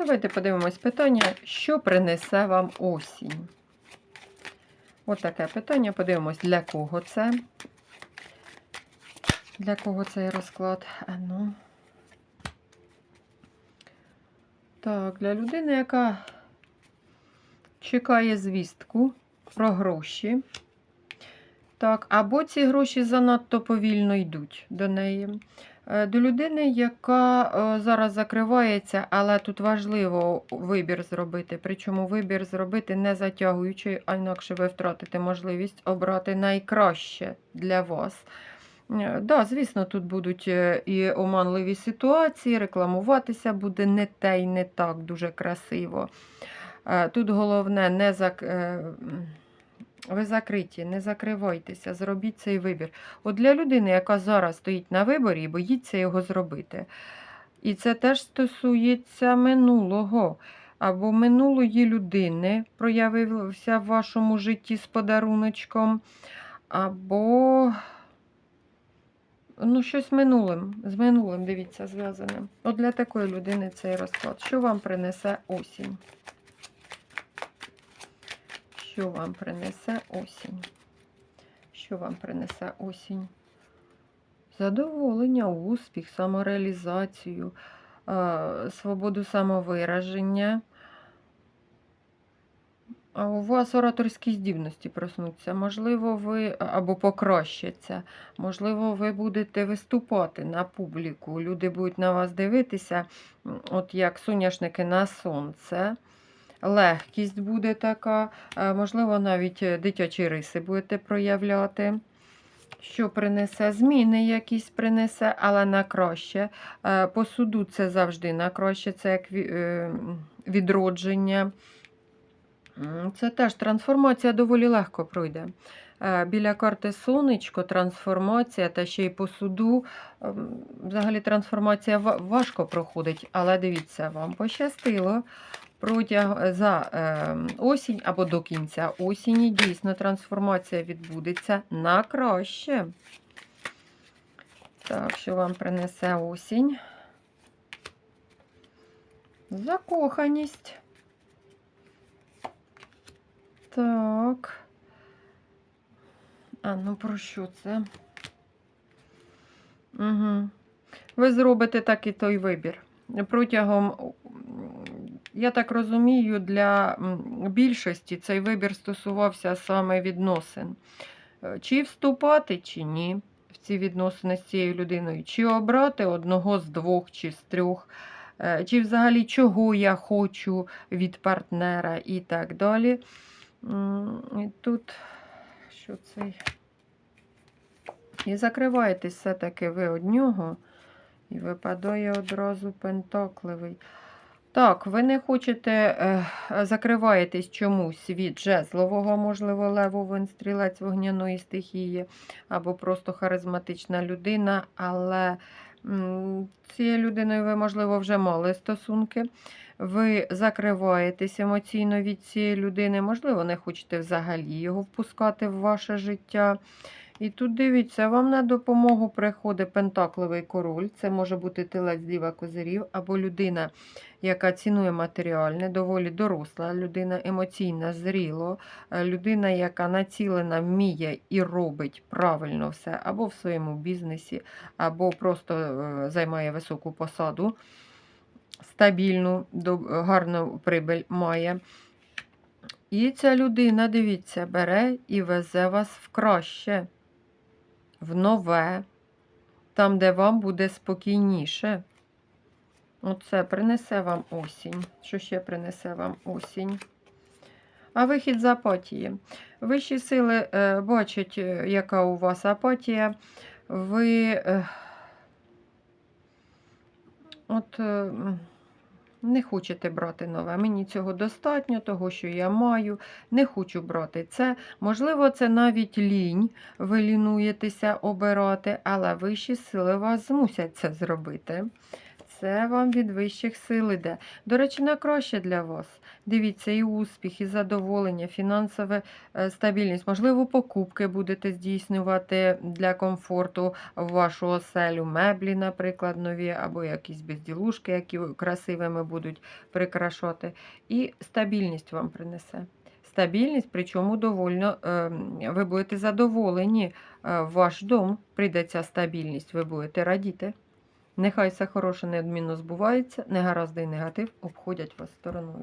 Давайте подивимось питання, що принесе вам осінь. Ось таке питання. Подивимось, для кого це. Для кого цей розклад? А ну. Так, для людини, яка чекає звістку про гроші. Так, або ці гроші занадто повільно йдуть до неї. Е, До людини, яка е, зараз закривається, але тут важливо вибір зробити. Причому вибір зробити не затягуючи, а інакше ви втратите можливість обрати найкраще для вас. Е, Да, звісно, тут будуть і оманливі ситуації, рекламуватися буде не те й не так дуже красиво. Тут головне не зак... ви закриті, не закривайтеся, зробіть цей вибір. От для людини, яка зараз стоїть на виборі і боїться його зробити. І це теж стосується минулого. Або минулої людини проявився в вашому житті з подаруночком, або ну, щось минулим, з минулим, дивіться, зв'язане. От для такої людини цей розклад. Що вам принесе осінь? Що вам принесе осінь? Що вам принесе осінь? Задоволення, успіх, самореалізацію, е, свободу самовираження. А у вас ораторські здібності проснуться. Можливо, ви або покращаться. Можливо, ви будете виступати на публіку. Люди будуть на вас дивитися, от як соняшники на сонце. Легкість буде така, е, можливо, навіть е, дитячі риси будете проявляти. Що принесе? Зміни якісь принесе, але на краще. Е, По суду це завжди на краще, це як відродження. Це теж трансформація доволі легко пройде. Біля карти сонечко, трансформація та ще й по суду. ем, Взагалі трансформація важко проходить, але дивіться, вам пощастило. Протяг за е, осінь або до кінця осені дійсно трансформація відбудеться на краще. Так, що вам принесе осінь? Закоханість. Так. А ну про що це? Угу. Ви зробите так і той вибір. Протягом, я так розумію, для більшості цей вибір стосувався саме відносин. Е, Чи вступати, чи ні в ці відносини з цією людиною, чи обрати одного з двох, чи з трьох, е, чи взагалі чого я хочу від партнера і так далі. І тут що цей? І закриваєтесь все-таки ви од нього, і випадає одразу пентакливий. Так, ви не хочете, е, закриваєтесь чомусь від жезлового, можливо, левовин, стрілець вогняної стихії, або просто харизматична людина, але м, цією людиною ви, можливо, вже мали стосунки. Ви закриваєтесь емоційно від цієї людини, можливо, не хочете взагалі його впускати в ваше життя. І тут дивіться, вам на допомогу приходить пентакливий король. Це може бути тилець діва козирів, або людина, яка цінує матеріальне, доволі доросла людина, емоційна, зріло, е, людина, яка націлена, вміє і робить правильно все, або в своєму бізнесі, або просто е, займає високу посаду, стабільну, гарну прибиль має. І ця людина, дивіться, бере і везе вас в краще, в нове, там, де вам буде спокійніше. Оце принесе вам осінь. Що ще принесе вам осінь? А вихід з апатії. Вищі сили е, бачать, е, яка у вас апатія. Ви е, от, е, не хочете брати нове. Мені цього достатньо, того, що я маю. Не хочу брати це. Можливо, це навіть лінь. Ви лінуєтеся обирати, але вищі сили вас змусять це зробити. Це вам від вищих сил іде. До речі, на краще для вас. Дивіться, і успіх, і задоволення, фінансова е, стабільність. Можливо, покупки будете здійснювати для комфорту в вашу оселю. Меблі, наприклад, нові, або якісь безділушки, які красивими будуть прикрашати. І стабільність вам принесе. Стабільність, причому довольно ем, ви будете задоволені. е, ваш дом прийде ця стабільність, ви будете радіти. Нехай все хороше неодмінно збувається, негаразди і негатив обходять вас стороною.